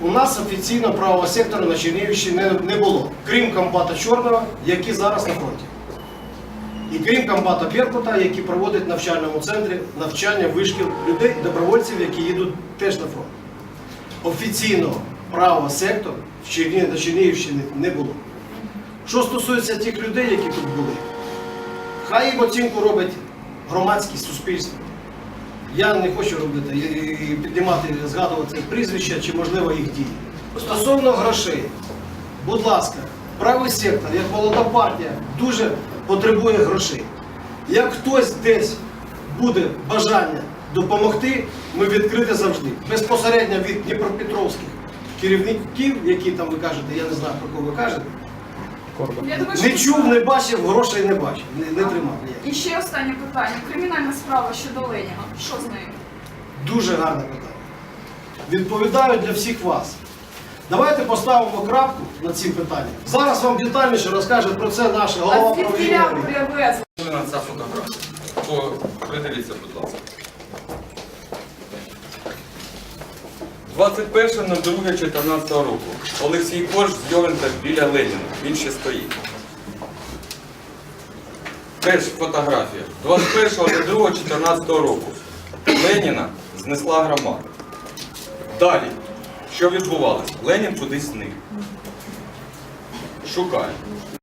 у нас офіційно правого сектору на Чернігівщині не, було, крім комбата Чорного, який зараз на фронті. І крім комбата Беркута, який проводить в навчальному центрі навчання вишкіл людей, добровольців, які їдуть теж на фронт. Офіційного правого сектору в Черні... на Чернігівщині не було. Що стосується тих людей, які тут були, хай їм оцінку робить громадськість суспільство. Я не хочу робити і- піднімати, згадувати прізвища чи, можливо, їх дії. Стосовно грошей, будь ласка, правий сектор, як молода партія, дуже потребує грошей. Як хтось десь буде бажання допомогти, ми відкриті завжди. Безпосередньо від Дніпропетровських керівників, які там ви кажете, я не знаю про кого ви кажете, Я думаю, не чув, не бачив, грошей не бачив, не, не тримав ніяк. І ще останнє питання. Кримінальна справа щодо Леніна. Що з нею? Дуже гарне питання. Відповідаю для всіх вас. Давайте поставимо крапку над цим питанням. Зараз вам детальніше розкаже про це наш голова А звідки правління. привезли? на ця фотографія. О, придивіться, будь ласка. 21.02.14 року. Олексій Корж з Йовенка біля Леніна. Він ще стоїть. Теж фотографія. 21.02.14 року. Леніна знесла громада. Далі. Що відбувалося? Ленін кудись зник. Шукає.